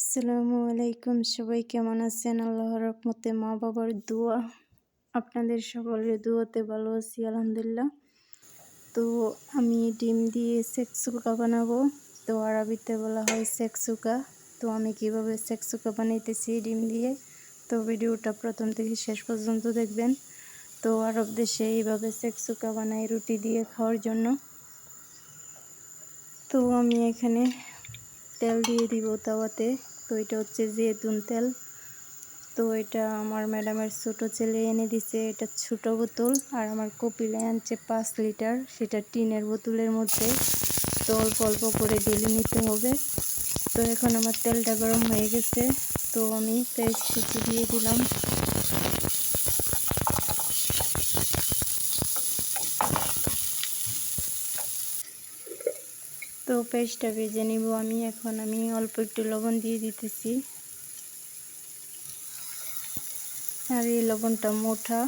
আসসালামু আলাইকুম। সবাই কেমন আছেন? আল্লাহর রহমতে মা বাবার দোয়া। আপনাদের সকলের দোয়াতে ভালো আছি, আলহামদুলিল্লাহ। তো আমি ডিম দিয়ে সেকসুকা বানাবো। তো আরবিতে বলা হয় সেকসুকা তো আমি কীভাবে সেকসুকা বানাইতেছি ডিম দিয়ে? তো ভিডিওটা প্রথম থেকে শেষ পর্যন্ত দেখবেন। তো আরব দেশে এইভাবে সেকসুকা বানাই রুটি দিয়ে খাওয়ার জন্য। তো আমি এখানে তেল দিয়ে দিব তাওয়াতে। তো এটা হচ্ছে জেতুন তেল। তো এটা আমার ম্যাডামের ছোটো ছেলে এনে দিছে। এটা ছোট বোতল আর আমার কপিলে আনছে পাঁচ লিটার। সেটা টিনের বোতলের মধ্যে। তো অল্প অল্প করে ডেলি নিতে হবে। তো এখন আমার তেলটা গরম হয়ে গেছে। তো আমি পেস্ট কিছু দিয়ে দিলাম। তো পেস্টটা ভেজে নিব আমি এখন। আমি অল্প একটু লবণ দিয়ে দিতেছি। আর এই লবণটা মোটা,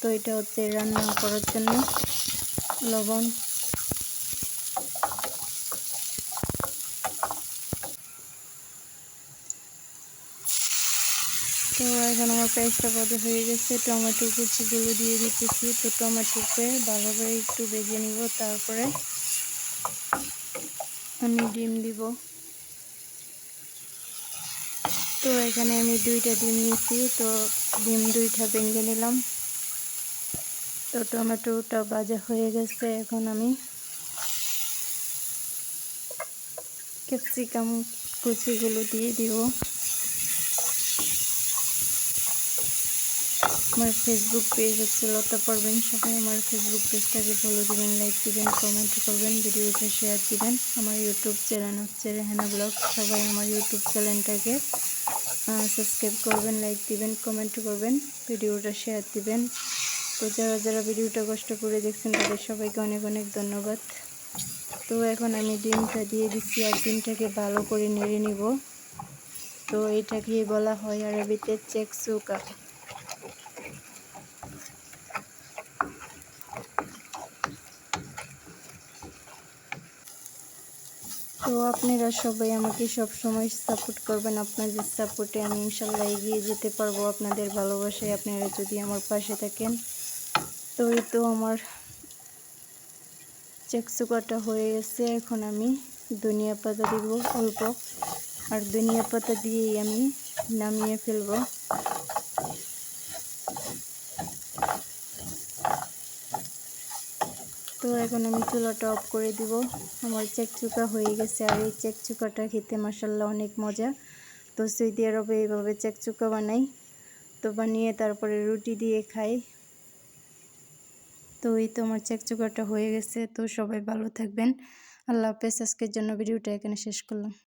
তো এটা হচ্ছে রান্না করার জন্য লবণ। তো এখন আমার পেস্টটা বাজে হয়ে গেছে। টমেটো কুচিগুলো দিয়ে দিতেছি। তো টমেটোকে ভালোভাবে একটু ভেজে নিব তারপরে আমি ডিম দিব। তো এখানে আমি দুইটা ডিম নিয়েছি তো ডিম দুইটা ভেঙে নিলাম। তো টমেটোটা ভাজা হয়ে গেছে এখন আমি। ক্যাপসিকাম কুচিগুলো দিয়ে দিব। আমার ফেসবুক পেজ হচ্ছে লতা পারবেন সবাই আমার ফেসবুক পেজটাকে ফলো দিবেন লাইক দিবেন কমেন্ট করবেন ভিডিওটা শেয়ার দিবেন। আমার ইউটিউব চ্যানেল হচ্ছে রেহানা ব্লগ সবাই আমার ইউটিউব চ্যানেলটাকে সাবস্ক্রাইব করবেন লাইক দিবেন কমেন্ট করবেন ভিডিওটা শেয়ার দিবেন। তো যারা যারা ভিডিওটা কষ্ট করে দেখছেন, তাদের সবাইকে অনেক অনেক ধন্যবাদ। তো এখন আমি ডিমটা দিয়ে দিচ্ছি আর ডিমটাকে ভালো করে নেড়ে নিব। তো এটাকে বলা হয় আরবিতে চেকসুকা তো আপনারা সবাই আমাকে সব সময় সাপোর্ট করবেন আপনাদের সাপোর্টে আমি ইনশাল্লাহ এগিয়ে যেতে পারব আপনাদের ভালোবাসায়। আপনারা যদি আমার পাশে থাকেন তো এই তো আমার চেকচুকাটা হয়ে গেছে। এখন আমি ধনিয়া পাতা দিব অল্প, আর ধনিয়া পাতা দিয়েই আমি নামিয়ে ফেলব। তো এখন আমি চুলাটা অফ করে দিব। আমার চেকচুকা হয়ে গেছে আর এই চেকচুকাটা খেতে মাসাল্লাহ অনেক মজা। তো সৌদি আরবে এইভাবে চেকচুকা বানাই। তো বানিয়ে তারপরে রুটি দিয়ে খাই। তো এই তো আমার চেকচুকাটা হয়ে গেছে। তো সবাই ভালো থাকবেন। আল্লাহ হাফেজ। আজকের জন্য ভিডিওটা এখানে শেষ করলাম।